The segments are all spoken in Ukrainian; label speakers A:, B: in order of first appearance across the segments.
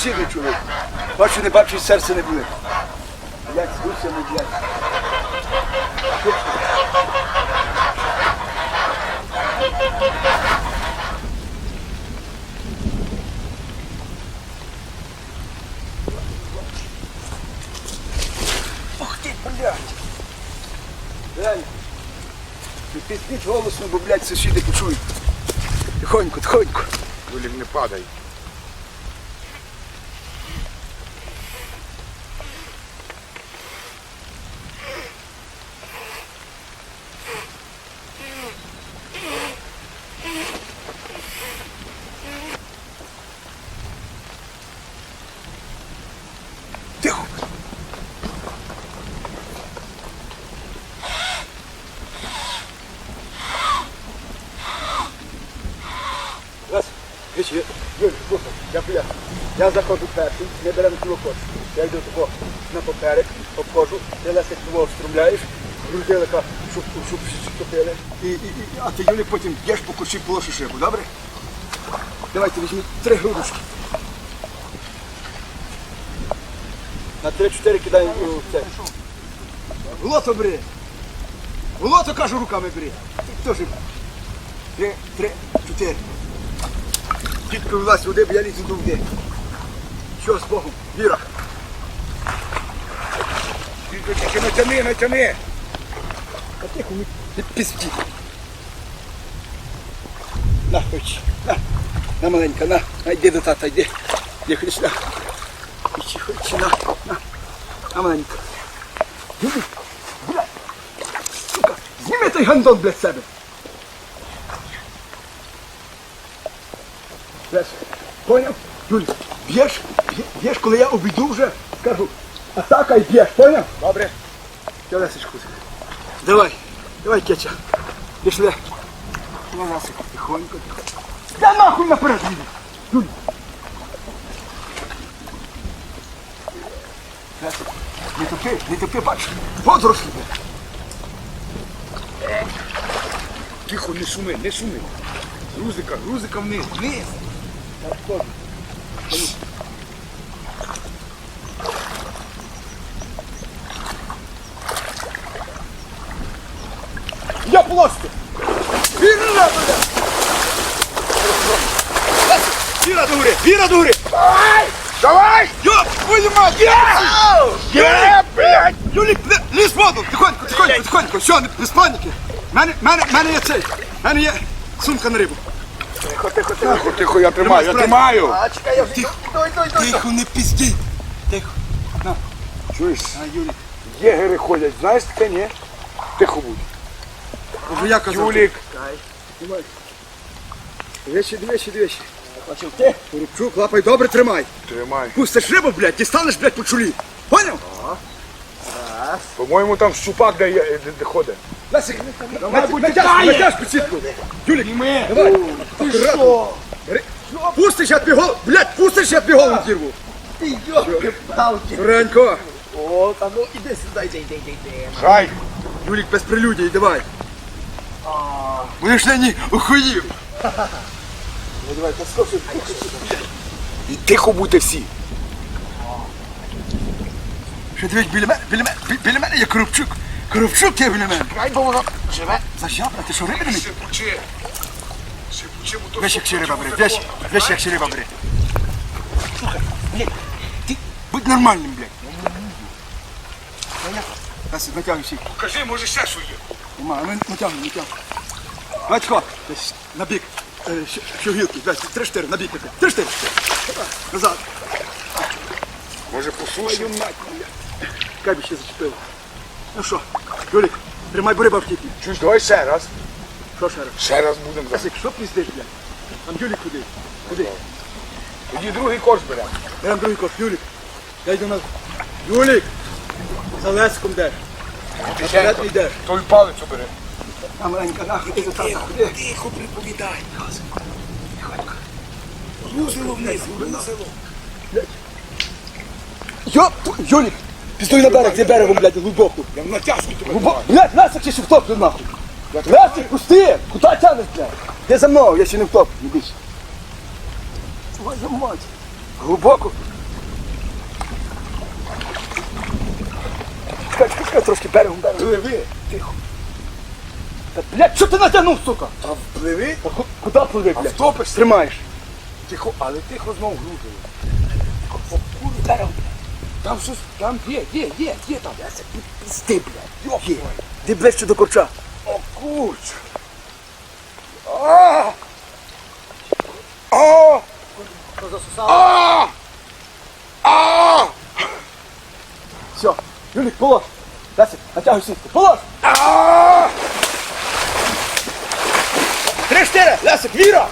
A: сусіди чули. Бачу, не бачу, серце не буде. Як з гусями, блядь. Ух ти, блядь. Реально. Не пісніть голосно, бо, блядь, сусіди почують. Тихонько, тихонько.
B: Юлік, не падай.
A: Тихо. Раз, Слухай, я поясню. Я заходжу перший, не беремо кілокос. Я йду тако на поперек, обходжу, ти Лесик того струмляєш, грудилика, щоб, топили. І, і, і, а ти, Юлік, потім б'єш по кущі, полошиш рибу, добре? Давайте візьміть три грудочки. На 3-4 кидаємо у це. В лото бери. В лото, кажу, руками бери. Ти теж. Три, три, чотири. Тітко влазь води, бо я лізу до води. Що з Богом? Віра.
B: Тільки тільки натяни, натяни.
A: Та тихо, не не пізді. На, хоч. На, на маленька, на. На, йди до тата, йди. Йди, ходиш, на. Хоч, хоч, на, на. На маленька. Зніми той гандон, блядь, себе. Поняв? Юлі, б'єш, б'є- б'єш, коли я обійду вже, кажу, атака і б'єш, поняв?
B: Добре.
A: Лесечку. Давай, давай, Кетя. Пішли. На Лесик, тихонько, тихонько. Да нахуй наперед їде. Юль. Лесик, не топи, не топи, бач, водорослі.
B: Тихо, не шуми, не шуми. Грузика, грузика вниз, вниз.
A: Я плоско. Віра, бля. Віра до гори, віра до гори.
B: Давай!
A: Йоп, твою мать! Є!
B: Є, блядь!
A: Юлік, ли- воду! Тихонько, тихонько, тихонько. Все, не, без паніки. Мене, мене, мене є цей. Мене є сумка на рибу.
B: Тихо, тихо, я тримаю, я тримаю.
A: А, чекай, я Тихо, тихо, не пізді. Тихо. На,
B: Чуєш?
A: а, Юлік.
B: Єгери ходять, знаєш таке, ні? Тихо будь.
A: Вже я казав.
B: Юлік.
A: Тримай. Двічі, двічі, двічі. Бачив ти? Рубчук, лапай добре тримай.
B: Тримай.
A: Пустиш рибу, блядь, дістанеш, блядь, по чолі. Поняв?
B: По-моєму, там щупак де, є- де, де ходить.
A: Лесик, натяж, натяж печітку. Юлік, давай. Акуратно. Бери. Пустиш, я тобі голову, блядь, пустиш, я тобі голову дірву.
C: Ти йоки палки.
A: Ренько.
C: О, та ну іди сюди, йди, йди, йди, йди.
B: Хай.
A: Юлік без прелюдії, давай. Будеш на ній охуїв. Ну давай, та
B: І тихо будьте всі.
A: Що дивись, біля мене, біля мене, бі- біля мене є коробчук. Коробчук є біля мене.
C: Хай бо воно живе.
A: Зажабра, ти що?
B: Шипучи. Шипучи,
A: Весь як ще риба бере, весь, весь як ще риба бере. Слухай, блядь, ти будь нормальним, блядь. Леся, натягуй всіх.
B: Покажи, може ще що є.
A: Нема, а ми натягнемо, натягнемо. Батько, на бік. Що- гілки, десь, три-чотири, на бік. таке. Три-чотири. Назад.
B: Може посушимо?
A: Хай би ще зачепило. Ну що, Юлік, тримай бери бабки.
B: Чуєш, давай ще раз.
A: Що ще раз?
B: Ще раз будемо.
A: Лесик, що піздиш, блядь? Там Юлік куди? Куди?
B: Тоді другий корж беремо.
A: Берем другий кош, Юлік. Дай до нас. Юлік! За Лесиком йдеш. Наперед не йдеш.
B: Той палець бери.
A: А маленька нахуй ти ходи.
B: Тихо приповідай. Грузило вниз, грузило.
A: Йоп, Юлік! Піздуй на берег, за берегом, блядь, глибоко.
B: Я в натяжку тебе
A: Глибоко. Блядь, Лесик, чи ще втоплю нахуй. Лесик, пусти! Куди тянеш, блядь? Ти за мною, я ще не втоплю, не більше. Твою мать. Глибоко. Чекай, чекай, чекай, трошки берегом, берегом.
B: Пливи.
A: Тихо. Та, блядь, що ти натягнув, сука?
B: А впливи,
A: Та ху- Куди пливи,
B: а
A: блядь?
B: втопишся.
A: Тримаєш.
B: Тихо, але тихо знов грузило.
A: Берегом.
B: Там щось, там є, є, є, є там.
A: Пізди, блядь. Є. Ти ближче до корча.
B: О, курч. А! А! А! А!
A: Все, Юлік, полож. Лесик, натягуй сітку. Полож.
B: А!
A: Три-чотири, Лесик, віра.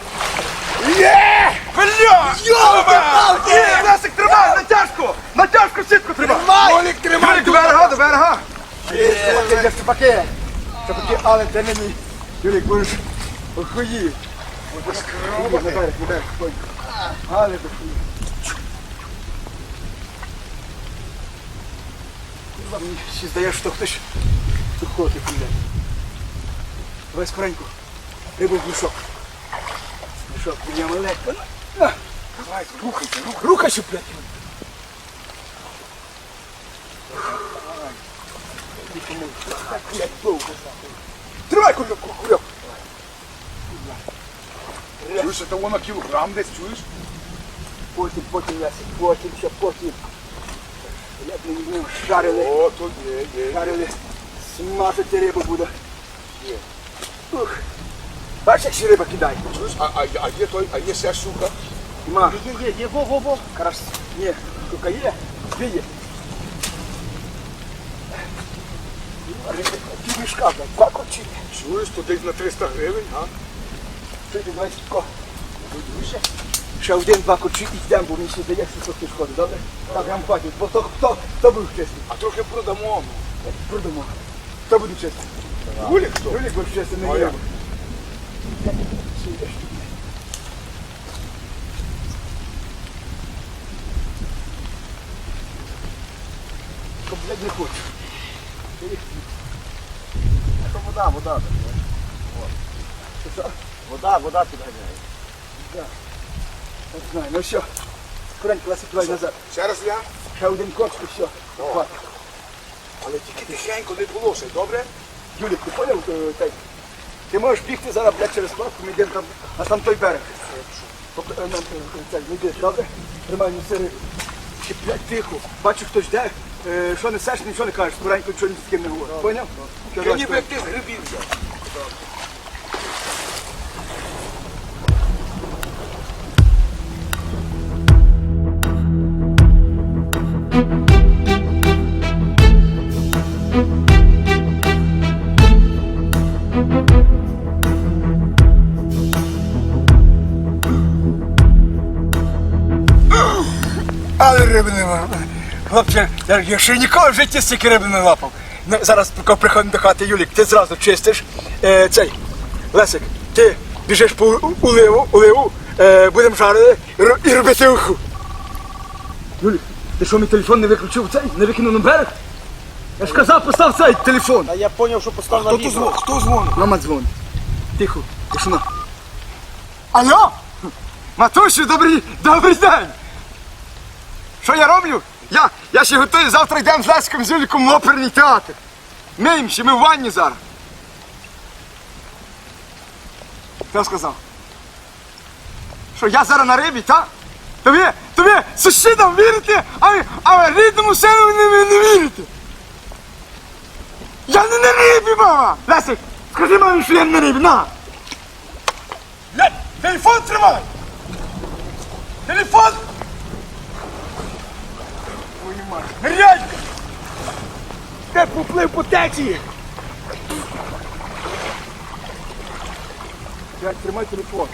B: Є! Бля!
A: Йолки-палки!
B: Є!
A: Лесик, тримай, натяжку. Натяжку сітку тримай.
B: Тримай!
A: Юлік, до берега, до берега. Це степаки. Степаки, але ти мені. Юлік, будеш охуїв. На берег, на. Але ти хуїв. Курва, Мені ще здається, що хтось ходить, блядь. Давай скоренько. Рибу в мішок. Мішок, я маленько.
B: Давай, рухайся. Рухайся,
A: блядь. Тримай кульок, кульок.
B: Чуєш, це воно кілограм десь, чуєш?
A: Потім, потім, Ясик, потім, ще потім. Блядь, мені не шарили,
B: О, тут є, є.
A: шарили. Смажити рибу буде. Ух. Бачиш, як ще риба кидає?
B: Чуєш, а, а, а є той, а є ще щука?
A: Ма,
C: Є, є, є, во, во, во.
A: карась. Ні, штука є, дві є. Пів мішка, блядь, два корчі.
B: Чуєш, то десь на 300 гривень, а?
A: Ти знаєш, тако? Ще один-два корчі і йдемо, бо мені ще здається, що ти добре? Так, нам хватить, бо хто, хто, хто був чесний?
B: А трохи продамо.
A: Продамо. Хто буде чесний?
B: Гулік хто?
A: Юлік був чесний, не
B: я?
A: я. Що, блядь, не хочу.
C: Вода, вода.
A: Що, що?
C: Вода, вода підганяє.
A: Не знаю, ну все. Скоренько, Лесик, давай назад.
B: Ще раз я?
A: Ще один і все.
B: Але тільки тихенько не було ще, добре?
A: Юлік, ти поняв е? Ти можеш бігти зараз, блядь, через плавку, ми йдемо там, а там той берег. Тобто, е, нам, е, цей, не йдеш, добре? Тримай на сири. Ще, блядь, тихо. Бачу, хтось йде. Е, що несеш, нічого не кажеш, скоренько нічого ні з ким не говориш. Поняв? Що,
B: ніби як ти з грибів взяв.
A: Хлопче, я, я ще ніколи в житті стільки риби не лапав. Ну, зараз, поки приходимо до хати, Юлік, ти зразу чистиш. Е, цей, Лесик, ти біжиш по у- уливу, уливу, е, будемо жарити і ро- і робити уху. Юлік, ти що, мій телефон не виключив цей? Не викинув на берег? Я ж казав, постав цей телефон.
C: А я зрозумів, що постав на відео.
B: Хто дзвонить?
A: Мама дзвонить. Тихо, тишина. Алло? Матусю, добрий, добрий день. Що я роблю? Я, я ще готую, завтра йдемо з Леськом з Юліком в оперний театр. Миємо ще, ми в ванні зараз. Хто сказав? Що я зараз на рибі, так? Тобі, тобі сусідам вірите, а, ви- а рідному сину не, не, не вірите. Я не на рибі, мама! Лесик, скажи мамі, що я на рибі, на!
B: Телефон тримай! Телефон! Нырять! Де поплив по течії?
A: Я тримай телефон.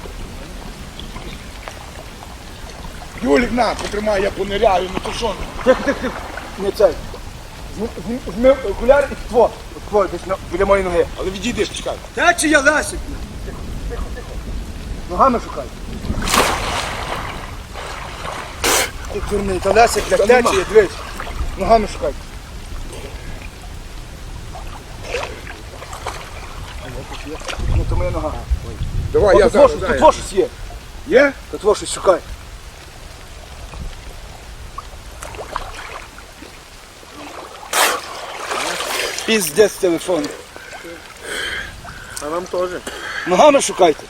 B: Юлік, на, потримай, я пониряю, ну то що?
A: Тихо, тихо, тихо. Не цей. Зм- зм- Зми окуляр і тво. Тво, десь на- біля моєї ноги.
B: Але відійди, чекай.
A: Та чи я Лесик? Ногами шукай. Ти дурний, та Лесик для течії, дивись. Ногами шукай. Ну, то моя нога.
B: Давай, я
A: тут
B: зараз. зараз.
A: Тут во щось є.
B: Є?
A: Тут во щось шукай. Піздець телефон.
C: А нам теж.
A: Ногами шукайте.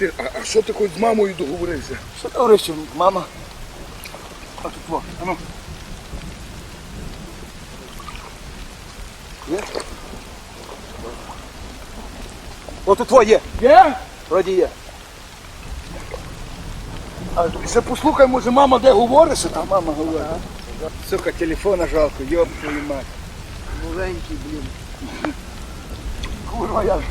B: Ти, а, а що ти хоч з мамою договорився?
A: Що ти говориш, що мама? А тут во, а ну. Є? О, тут во є.
B: Є?
A: Вроді є.
B: А ще послухай, може мама де говориться там.
A: Мама говорить. Сука, телефона жалко, йоп твою мать.
C: Новенький, блін.
B: Курва, я,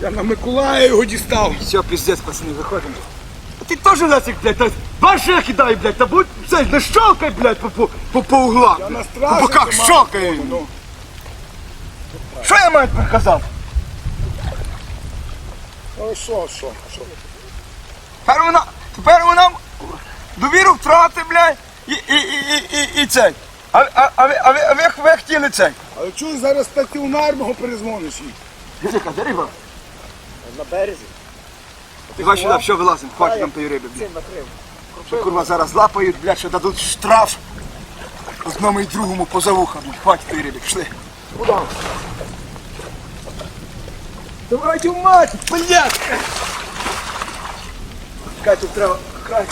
B: я на Миколая його дістав.
A: Все, пиздец, пацаны, выходим. А ты тоже Ласик, блядь, та баши кидай, блядь, та будь, блядь, не щелкай, блядь, по, по, по, по углам.
B: Я
A: По
B: настрашився.
A: боках
B: мама.
A: щелкай.
B: Ну,
A: Що я маю тепер казати?
B: ну що, що, що?
A: Тепер вона, тепер вона довіру втрати, блядь, і, і, і, і, і, і цей. А, а, а, ви, а, ви, а ви, ви хотіли цей?
B: Але чого зараз стаціонарного перезвониш їй?
A: Дивіться, де риба?
C: На березі.
A: Ти бачиш, сюди, все, вилазимо, хватить нам тої риби, блядь.
C: Цим накрив.
A: Що, курва, зараз лапають, блядь, що дадуть штраф. Одному і другому поза вуха, блядь, хватить тої риби, пішли.
C: Куди?
A: Давайте в мать, блядь! Чекай, тут треба, край.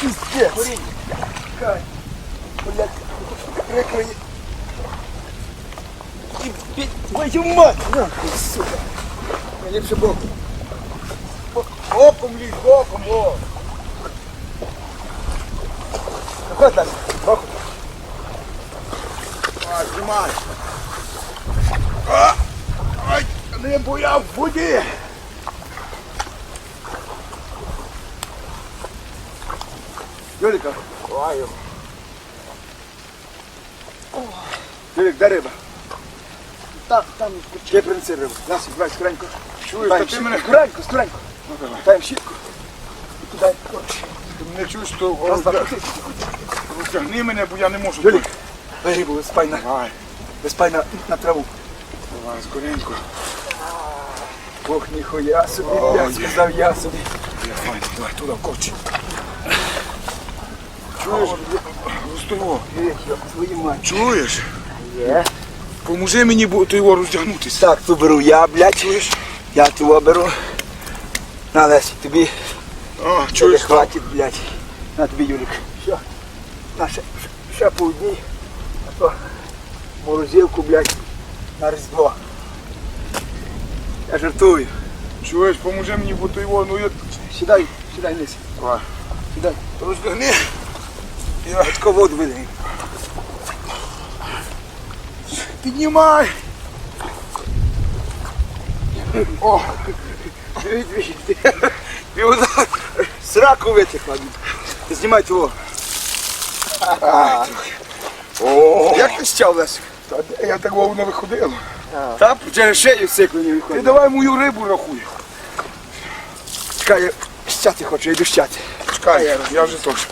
A: Пиздец. Чекай. Блядь, прикрий. І, і, твою мать! Нахуй, сука. Я ліпше боком. Бо- Боком лізь, боком, о! Заходь, Лесь, боком.
B: А, тримай. А, ай, не бояв в воді.
A: Юліка,
C: Лаю.
A: Юлік, де риба?
C: Так, там
A: принеси рибу? Нас, давай, скоренько. Дай
B: та ти мене,
A: Скоренько, скоренько. Дай щітку. І туди.
B: ти мене чуєш, то розтягни мене, бо я не можу.
A: Юлік, дай рибу, виспай на,
B: Давай,
A: виспай на, на траву.
B: давай, скоренько.
A: Ох, ніхуя собі, я сказав я собі.
B: Я файно, давай, туди, вкочи. Чуєш?
A: Мать.
B: Чуєш?
A: Є.
B: Поможи мені то його роздягнутися.
A: Так, ту беру я, блядь, чуєш? Я того беру. На, Лесі, тобі
B: А,
A: Чуєш,
B: чуєш?
A: хватить, блядь. На тобі, Юлік. Все. На, ще, ще по одній. А то морозилку, блядь, на різдво. Я жартую.
B: Чуєш, поможи мені, бо то його, ну я...
A: Сідай, сідай вниз.
B: Давай.
A: Сідай.
B: Роздягни.
A: Я таку воду видаю.
B: Піднімай. О,
A: І отак сраку витекла. Знімай того. Як ти стяв, Лесик?
B: Я так воно виходило.
A: Та через шею сиклені
B: Ти
A: виходить.
B: давай мою рибу рахуй.
A: Чекай, я щати хочу, я йду щати.
B: Чекай, я вже теж.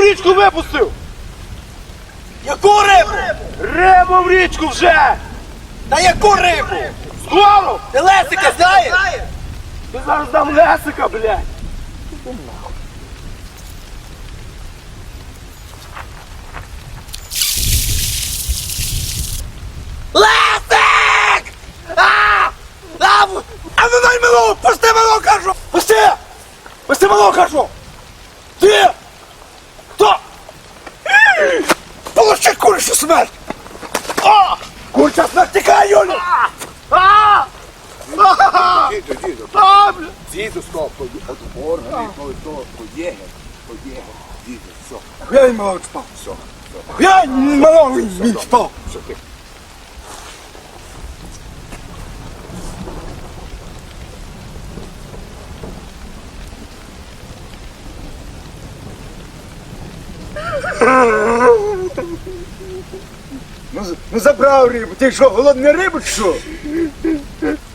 C: Річку випустив! Яку рибу? Рибу в річку вже! Та яку рибу? Скоро! Ти Лесика знаєш? Ти зараз дам Лесика, блядь! Лесик! А! А, в- а ну дай мило! Пусти мило, кажу! Пусти! Пусти мило, кажу! Ти! Хто? Получи курицю смерть! А! Куриця смерть тікає, Юлі! А!
B: Діду, діду.
C: А, бля!
B: Діду, стоп, от органи, то, то, поєге, поєге. Діду, все,
C: Я й мало спав.
B: все,
C: Я
A: Ну, ну забрав рибу. Ти що, голодний рибу чи що?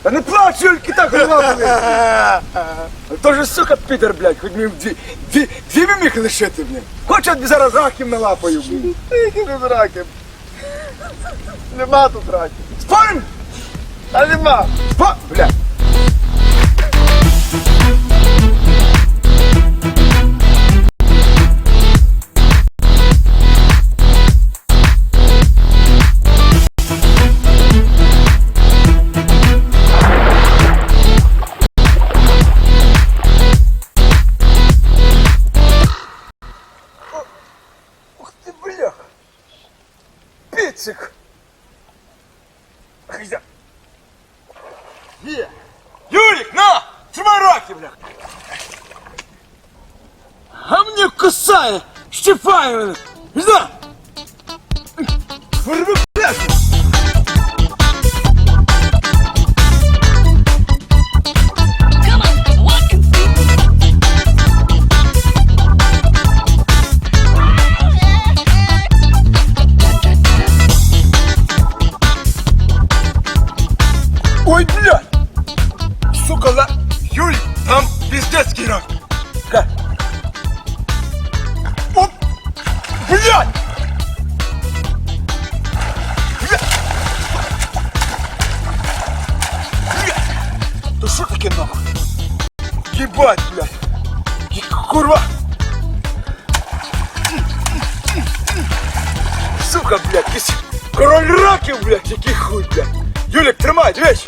A: А не плач, Юльки, так голодний. Тоже, сука, Пітер, блядь, хоч мені дві, дві, дві би міг лишити, блядь. Хоч я тобі зараз раків налапаю, блядь.
C: Які тут раки? Нема тут раків.
A: Спорим?
C: А нема.
A: Спо... Блядь. Піцик. Хизя. Є. Юрик, на! Тримай раки, бля! А мені кусає! Щипає мене! Вирви Курва! Сука, блядь, якийсь король раків, блядь, який хуй, блядь! Юлік, тримай, дивись!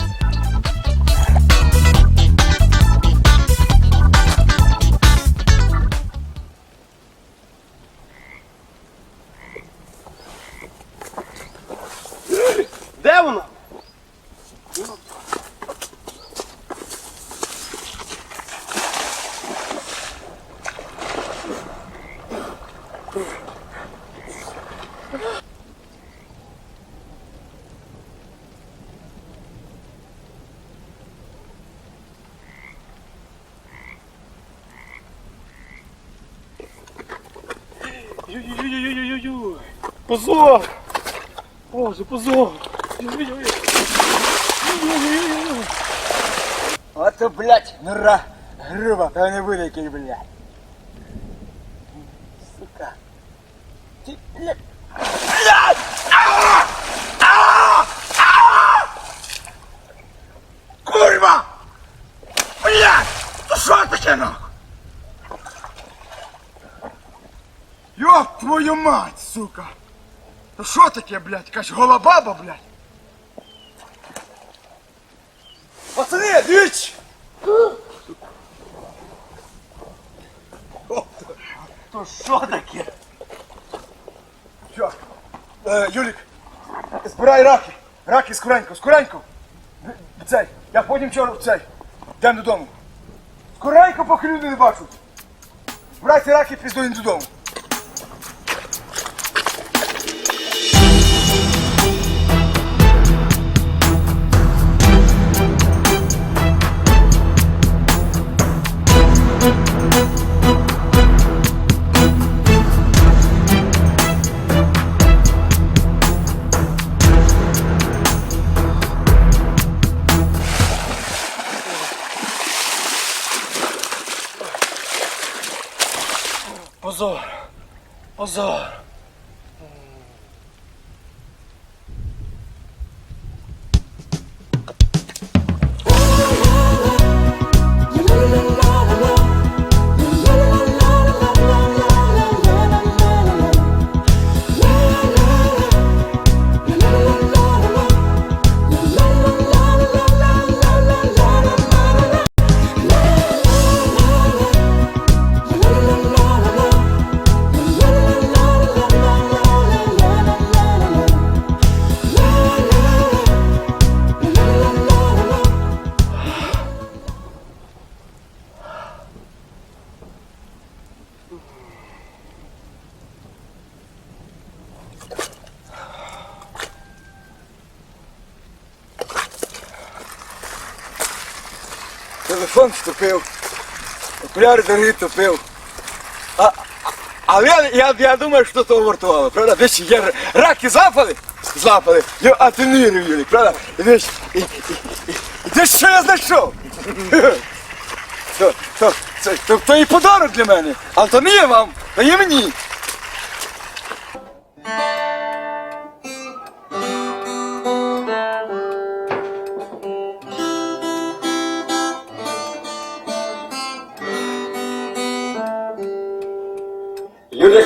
C: Позор! Боже, позор!
A: Ото, блядь, нора груба, та не буде який, блядь. Сука. Ти, блядь. Курва! Блядь! То що таке нахуй? Йоп твою мать, сука! То що таке, блядь? Якась гола баба, блядь? Пацани, дивіться!
C: То що таке?
A: Що? Е, Юлік, збирай раки. Раки скоренько, скоренько. В- Цей, я потім вчора в цей. Йдемо додому. Скоренько, поки люди не бачать. Збирайте раки, піздуємо додому. Azam. Вступив, окуляри дорогі топив. А, але я, я, я думаю, що того вартувало, правда? Є р- раки запали, запали, я атенірую, Юлік, правда? Десь, і, і, і, і десь що я знайшов. То, то, це, то, то і подарок для мене, а то не є вам, то є мені.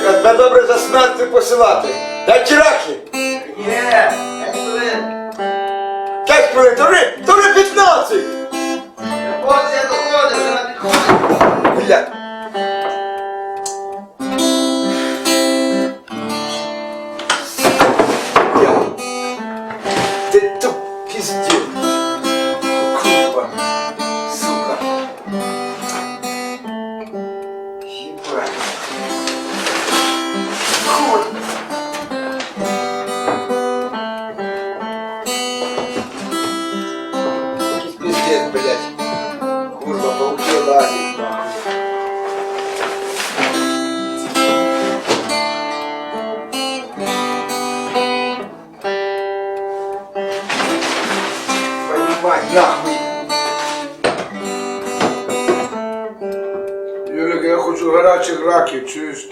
A: А тебе добре за смертю посилати. Дай ті раки.
C: Ні, п'ять хвилин.
A: П'ять хвилин, то вже, то вже 15. Понимать, нахуй.
B: Юлік, я хочу гарячих раків, чуєш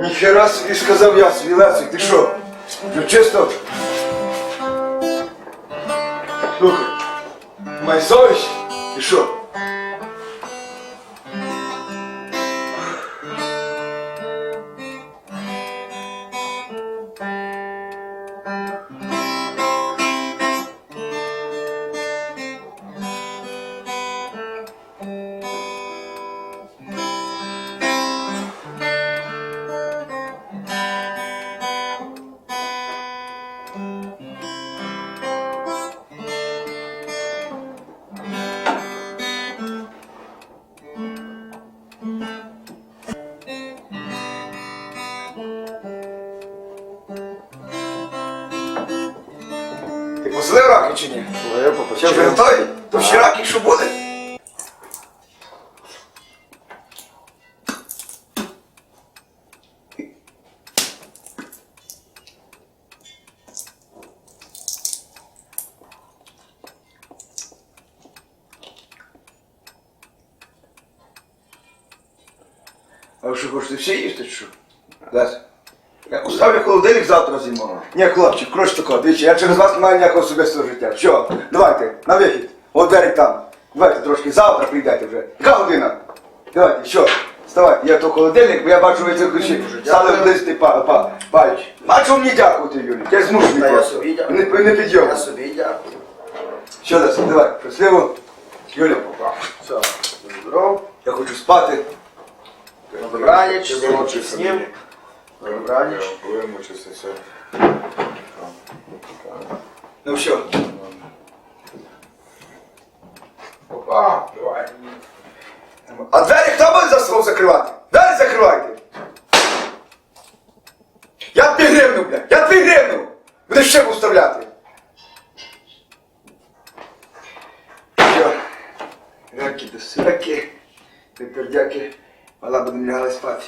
A: Ніхера собі сказав я, свій Лесик, ти що? Ну чисто. Слухай, май совість, ти що? Ще? То всі раки, що буде? А ви що хочете всі їсти, чи що? Лесь, я поставлю холодильник завтра зимою. Ні, хлопчик, коротше тако, дивіться, я через вас не маю ніякого особистого життя. Все, давайте, на вихід. От двері там. Давайте трошки, завтра прийдете вже. Яка година? Давайте, що? Вставайте, я то холодильник, бо я бачу, ви це ключі. Стали листи па, па. А чому мені дякувати, Юрій? Я змушений
C: Та я
A: просто.
C: собі дякую.
A: Не, не підйом.
C: Я собі дякую.
A: Що, Леся, давай, щасливо. Юля,
C: Все, здоров.
A: я хочу спати.
C: Добраніч, солодких снів.
A: Добраніч.
B: Вимучився все.
A: Ну все.
B: Опа, давай.
A: А двері хто буде за собою закривати? Двері закривайте. Я дві гривну, бля, я дві гривну. Будеш ще вставляти. Все. Раки до сраки. Тепер дяки. Мала будемо лягали спати.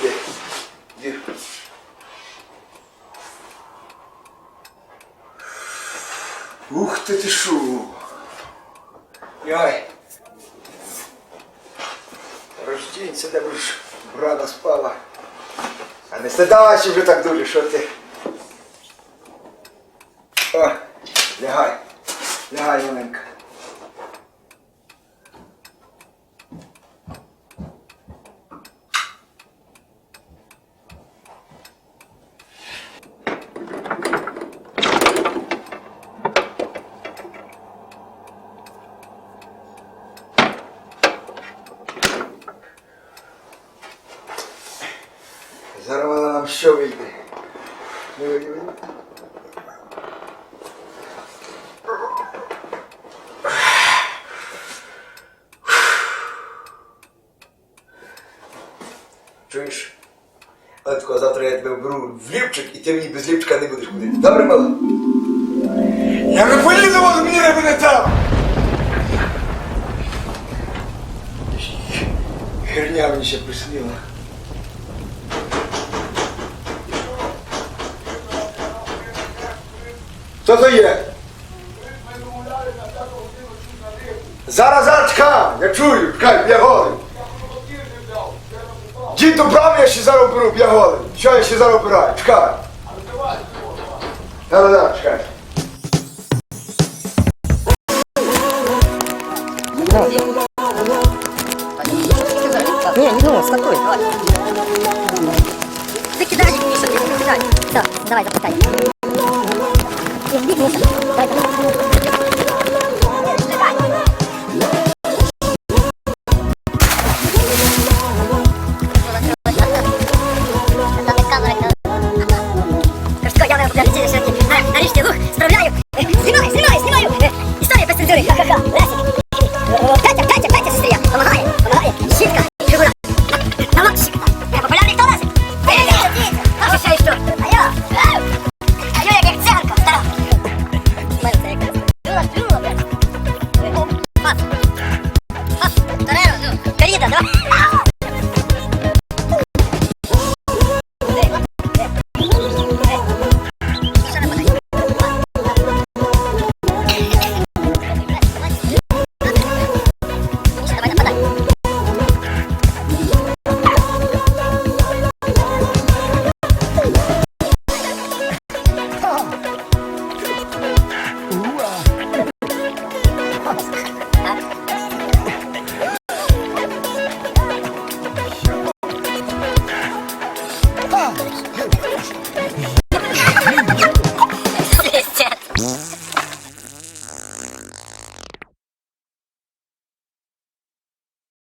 A: Іди. Іди. Ух ти ти шу. Яй. Рождінця, де будеш брата спала. А не стидавайся вже так дуже, що ти. О, лягай. Лягай, маленька. Зараз вона нам що вийде? Не вийде. Чуєш? От кого завтра я тебе беру в ліпчик, і ти мені без ліпчика не будеш ходити. Добре, мала? Я не поїду, от мені не буде там! Херня мені ще приснила. Хто то є? Зараз, зараз, чекай, я чую, чекай, я голий. Дід добрав, я ще зараз беру, я голий. Що я ще зараз обираю? Чекай. Та-да-да, чекай.